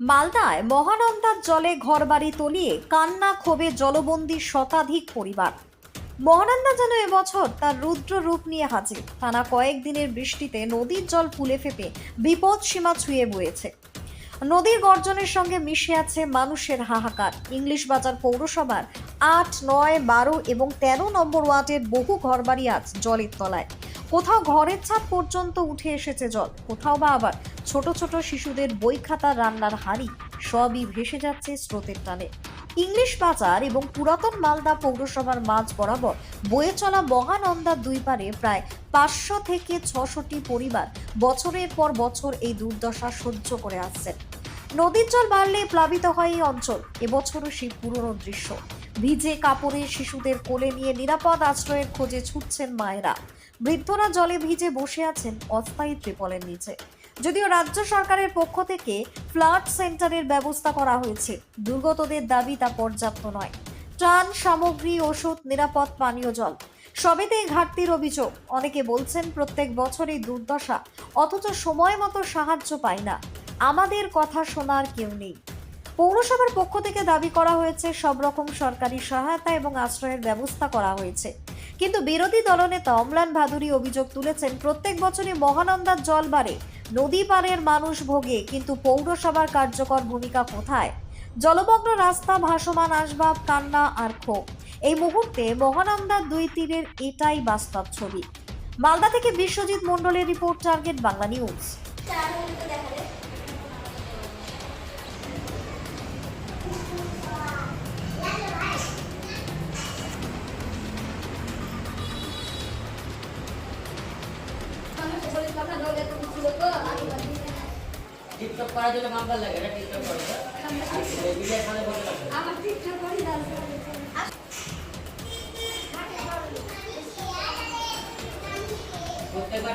মালদায় মহানন্দার জলে ঘরবাড়ি তলিয়ে কান্না ক্ষোভে জলবন্দী শতাধিক পরিবার। মহানন্দা যেন এবছর তার রুদ্র রূপ নিয়ে হাজির। টানা কয়েকদিনের বৃষ্টিতে নদীর জল ফুলে ফেপে বিপদ সীমা ছুঁয়ে বয়েছে। নদীর গর্জনের সঙ্গে মিশে আছে মানুষের হাহাকার। ইংলিশ বাজার পৌরসভার আট, নয়, বারো এবং তেরো নম্বর ওয়ার্ডের বহু ঘরবাড়ি আজ জলের তলায়। কোথাও ঘরের ছাদ পর্যন্ত উঠে এসেছে জল। কোথাও বা আবার ছোট ছোট শিশুদের বই খাতা রান্নার হাড়ি সবই ভেসে যাচ্ছে স্রোতের টানে। ইংলিশ বাজার এবং পুরাতন মালদা পৌরসভার মাঝ বরাবর বয়ে চলা মহানন্দার দুই পারে প্রায় পাঁচশো থেকে ছশোটি পরিবার বছরের পর বছর এই দুর্দশা সহ্য করে আসছেন। নদীর জল বাড়লে প্লাবিত হয় এই অঞ্চল। এবছরও সেই পুরনো দৃশ্য। ভিজে কাপড়ে শিশুদের কোলে নিয়ে নিরাপদ আশ্রয়ের খোঁজে ছুটছেন মায়েরা। বৃদ্ধরা জলে ভিজে বসে আছেন অস্থায়ী ত্রিপলের নিচে। যদিও রাজ্য সরকারের পক্ষ থেকে ফ্লাড সেন্টারের ব্যবস্থা করা হয়েছে, দুর্গতদের দাবি তা পর্যাপ্ত নয়। ত্রাণ সামগ্রী, ওষুধ, নিরাপদ পানীয় জল, সবেতেই ঘাটতির অভিযোগ। অনেকে বলছেন প্রত্যেক বছরই দুর্দশা, অথচ সময় মতো সাহায্য পায় না। আমাদের কথা শোনার কেউ নেই। পৌরসভার পক্ষ থেকে দাবি করা হয়েছে, সব রকম সরকারি সহায়তা এবং আশ্রয়ের ব্যবস্থা করা হয়েছে। কিন্তু বিরোধী দলনেতা অম্লান ভাদুরী অভিযোগ তুলেছেন, প্রত্যেক বছরই মহানন্দার জল বাড়ে, নদী পাড়ের মানুষ ভোগে, কিন্তু পৌরসভার কার্যকর ভূমিকা কোথায়? জলমগ্ন রাস্তা, ভাসমান আসবাব, কান্না আর ক্ষোভ। এই মুহূর্তে মহানন্দার দুই তীরের এটাই বাস্তব ছবি। মালদা থেকে বিশ্বজিৎ মণ্ডলের report, target Bangla news. TikTok করার জন্য মামলা লাগে এটা টিকটক করে। ভিডিও সামনে বসে থাকে প্রত্যেকবার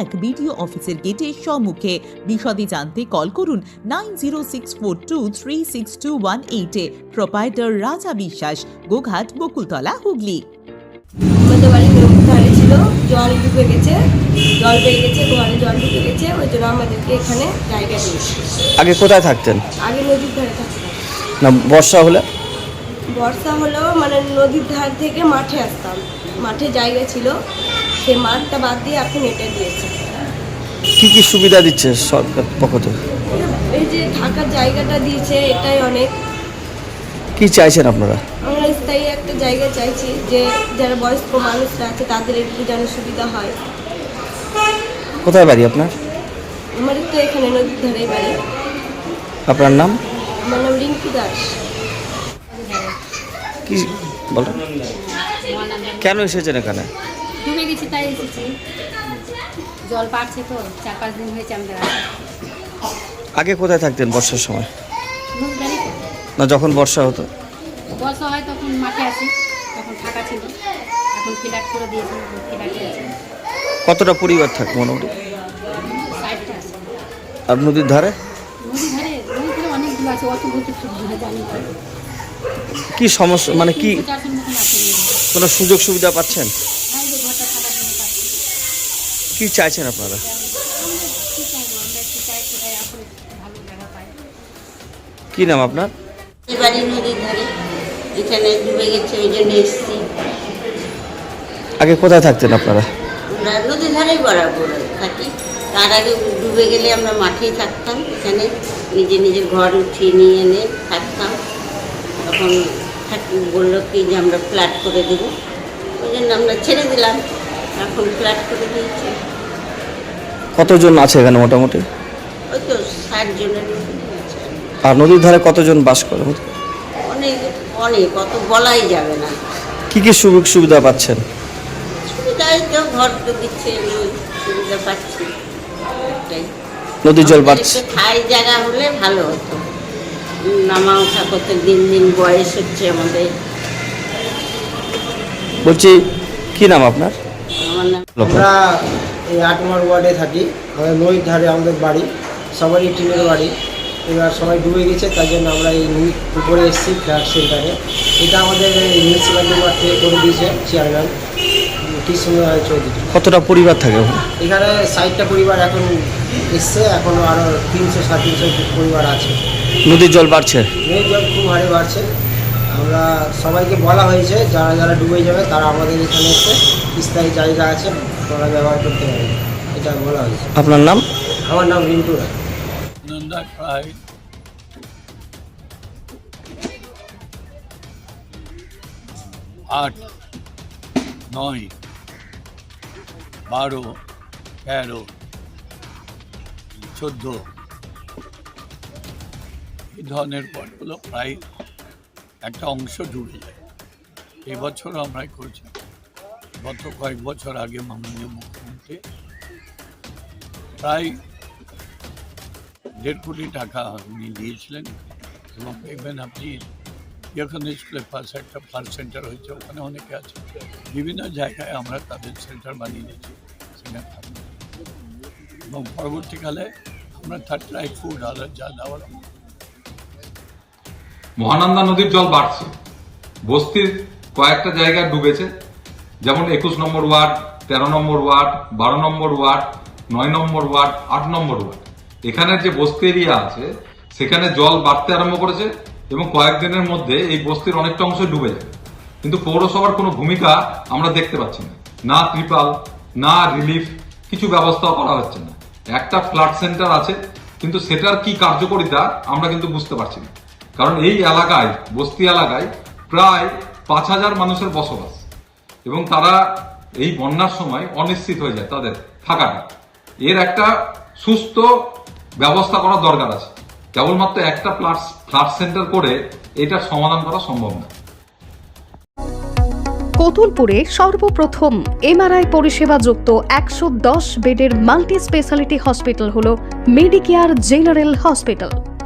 এক বিডিও অফিসের গেটের সম্মুখে। বিশদে জানতে কল করুন nine zero six four two three six two one এইটে প্রোপাইটার রাজা বিশ্বাস গোঘাট বকুলতলা হুগলি। আমাদের বাড়ি ধারে ছিল জল ঢুকে গেছে জল পেয়ে গেছে ঘরে জল ঢুকে গেছে ওই জন্য আমাদেরকে এখানে জায়গা দিয়েছে। আগে কোথায় থাকতেন? আগে নদীর ধারে থাকতাম। না বর্ষা হলে? বর্ষা হলো মানে নদীর ধার থেকে মাঠে আসতাম। মাঠে জায়গা ছিল সে মাঠটা বাদ দিয়ে এখন এটা দিয়েছে কি কি সুবিধা দিচ্ছে সরকার পক্ষ থেকে? এই যে থাকার জায়গাটা দিয়েছে এটাই অনেক। কি চাইছেন আপনারা? আমরা স্থায়ী একটা জায়গা চাইছি যে যারা বয়স্ক মানুষরা আছে তাদের একটু যেন সুবিধা হয়। কোথায় বাড়ি আপনার? আমার তো এখানে নদীর ধারেই বাড়ি। আপনার নাম? আমার নাম রিঙ্কু দাস। কি কেন এসেছেন এখানে? ডুবে গেছি তাই এসেছি। জল বাড়ছে তো চার পাঁচ দিন হয়েছে আমাদের আগে কোথায় থাকতেন বর্ষার সময়? না যখন বর্ষা হতো? বর্ষা হয় তখন মাঠে আসি তখন ফাঁকা ছিল। এখন ফ্ল্যাট করে দিয়েছি ফ্ল্যাটে কতটা পরিবার থাকে মোটামুটি? আর নদীর ধারে? নদী ধারে আছে অত জানি। কি সমস্যা মানে কি নদী ধারে। কোনো সুযোগ সুবিধা পাচ্ছেন? কি চাইছেন আপনারা? কি নাম আপনার? ধারে এখানে ডুবে গেছে ওই জন্য এসছি। আগে কোথায় থাকতেন আপনারা? নদীর ধারেই বরাবর থাকি। তার আগে ডুবে গেলে আমরা মাঠেই থাকতাম এখানে নিজে নিজের ঘর উঠিয়ে নিয়ে এনে থাকতাম। তখন বলল কি যে আমরা ফ্ল্যাট করে দেবো। ওই জন্য আমরা ছেড়ে দিলাম। এখন ফ্ল্যাট করে দিয়েছি। কতজন আছে এখানে মোটামুটি? ওই তো ষাট জনের আর নদীর ধারে কতজন বাস করে? অনেক অনেক অত বলাই যাবে না। কি কি সুযোগ সুবিধা পাচ্ছেন? সুবিধাই তো ঘর তো দিচ্ছে সুবিধা পাচ্ছি। নদীর জল বাড়ছে। ঠাই জায়গা হলে ভালো হতো। নামা ওঠা করতে দিন দিন বয়স হচ্ছে আমাদের। বলছি কি নাম আপনার? আমার নাম আমরা এই আট নম্বর ওয়ার্ডে থাকি। আমাদের নদীর ধারে আমাদের বাড়ি সবারই টিনের বাড়ি। এবার সবাই ডুবে গেছে তাই জন্য আমরা এই নদীর উপরে এসেছি ফ্ল্যাট সেন্টারে। এটা আমাদের মিউনিসিপ্যালিটি ওয়ার্ড থেকে করে দিয়েছে চেয়ারম্যান কৃষ্ণরায় চৌধুরী কতটা পরিবার থাকে এখানে ষাটটা পরিবার এখন এসছে এখনও আরও তিনশো সাড়ে তিনশো পরিবার আছে। নদীর জল বাড়ছে। মেয়ের জল খুব হারে বাড়ছে। আমরা সবাইকে বলা হয়েছে যারা যারা ডুবে যাবে তারা আমাদের এখানে এসে স্থায়ী জায়গা আছে তারা ব্যবহার করতে পারে এটা বলা হয়েছে। আপনার নাম? আমার নাম রিন্টু রায়। নন্দা প্রায় আট নয় বারো তেরো চোদ্দ এই ধরনের পটগুলো প্রায় একটা অংশ জুড়ে যায়। এবছর আমরা করছি। গত কয়েক বছর আগে মাননীয় মুখ্যমন্ত্রী প্রায় দেড় কোটি টাকা উনি দিয়েছিলেন এবং দেখবেন আপনি যখন স্কুলের পাশে একটা ফার্স্ট সেন্টার হয়েছে, ওখানে অনেকে আছে। বিভিন্ন জায়গায় আমরা তাদের সেন্টার বানিয়ে দিয়েছি, সেখানে এবং পরবর্তীকালে আমরা থার্ড ট্রাই ফুড আর যা দেওয়ার মহানন্দা নদীর জল বাড়ছে। বস্তির কয়েকটা জায়গা ডুবেছে, যেমন একুশ নম্বর ওয়ার্ড, তেরো নম্বর ওয়ার্ড, বারো নম্বর ওয়ার্ড, নয় নম্বর ওয়ার্ড, আট নম্বর ওয়ার্ড। এখানের যে বস্তি এরিয়া আছে, সেখানে জল বাড়তে আরম্ভ করেছে এবং কয়েকদিনের মধ্যে এই বস্তির অনেকটা অংশ ডুবে যাবে। কিন্তু পৌরসভার কোনো ভূমিকা আমরা দেখতে পাচ্ছি না। না ত্রিপাল, না রিলিফ, কিছু ব্যবস্থাও করা হচ্ছে না। একটা ফ্লাড সেন্টার আছে, কিন্তু সেটার কি কার্যকরিতা আমরা কিন্তু বুঝতে পারছি না। কারণ এই এলাকায়, বস্তি এলাকায় প্রায় পাঁচ হাজার মানুষের বসবাস। এবং তারা এই বন্যার সময় অনিশ্চিত হয়ে যায় তাদের থাকাটা। এর একটা সুস্থ ব্যবস্থা করা দরকার আছে। কেবলমাত্র একটা ফ্লাট ফ্লাট সেন্টার করে এটা সমাধান করা সম্ভব না। কতুলপুরে সর্বপ্রথম এমআরআই পরিষেবা যুক্ত একশো দশ বেডের মাল্টি স্পেশালিটি হসপিটাল হল মেডিকেয়ার জেনারেল হসপিটাল।